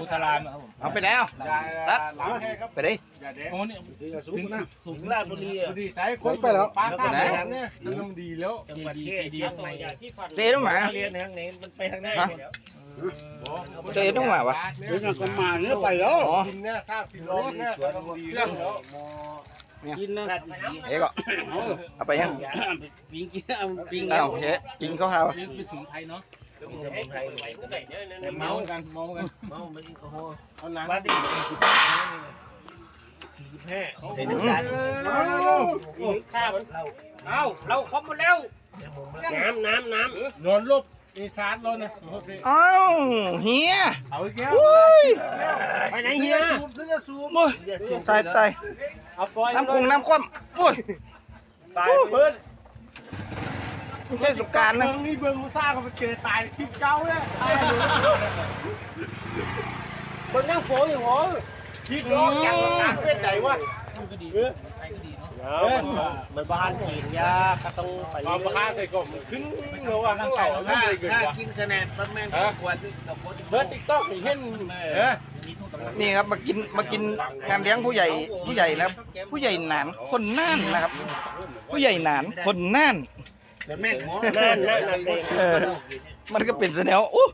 กุศลามครับผมเอาไปแล้วตัดไปดิโอ้นี่สูงนะสูงลาดบุรีอะดีไซน์คนไปแล้วป้าสร้างแบบนี้สนุกดีแล้วจังหวัดดีดีใหม่เจ๊ต้องหมาเรียนทางนี้มันไปทางไหนเจ๊ต้องหมาวะเดี๋ยวก็มาเนื้อไปแล้วอ๋อกินเนี่ยสร้างสิ่งร้อนเนี่ยสนุกดีแล้วกินนะเอ๊ะก็เอาไปยังปิงกินเอาปิงเอาเฮ้กินข้าวหาวะนี่คือสมุนไพรเนาะ เมากันเมากันเมาไม่กินแอลกอฮอล์เอาหนังบ้าดิข้ามันเอ้าเราครบหมดแล้วน้ำน้ำน้นอนลบอีสานเราเนี่ยอ้าวเฮียเอาอีกแล้วอุ้ยำไปไหนเฮียโอ้ยตายตายเอาปล่อยน้ำคงน้ำคว่ำโอ้ยตายเพิ่น ไม่ใช่สงกรารนะ เมืองนี่เมืองมุซ่าเขาไปเจอตายคลิปเก่าเนี่ยตายคนนั่งโผล่อยู่หัวคลิปร้องอย่างต่างเป็นไหนวะก็ดีไทยก็ดีเนาะมันบ้านกินยาก็ต้องไปเอาปลาค่าใส่กล่องขึ้นเราว่าข้างเราไม่ได้เกินวะกินคะแนนประมาณกว่ากับคนเบิร์ดติ๊กต็อกเห็นเออนี่ครับมากินมากินงานเลี้ยงผู้ใหญ่ผู้ใหญ่นะครับ ผู้ใหญ่หนานคนน่านนะครับ ผู้ใหญ่หนานคนน่าน นั่นนั่นนั่นเอง เออมันก็เป็นแนวโอ้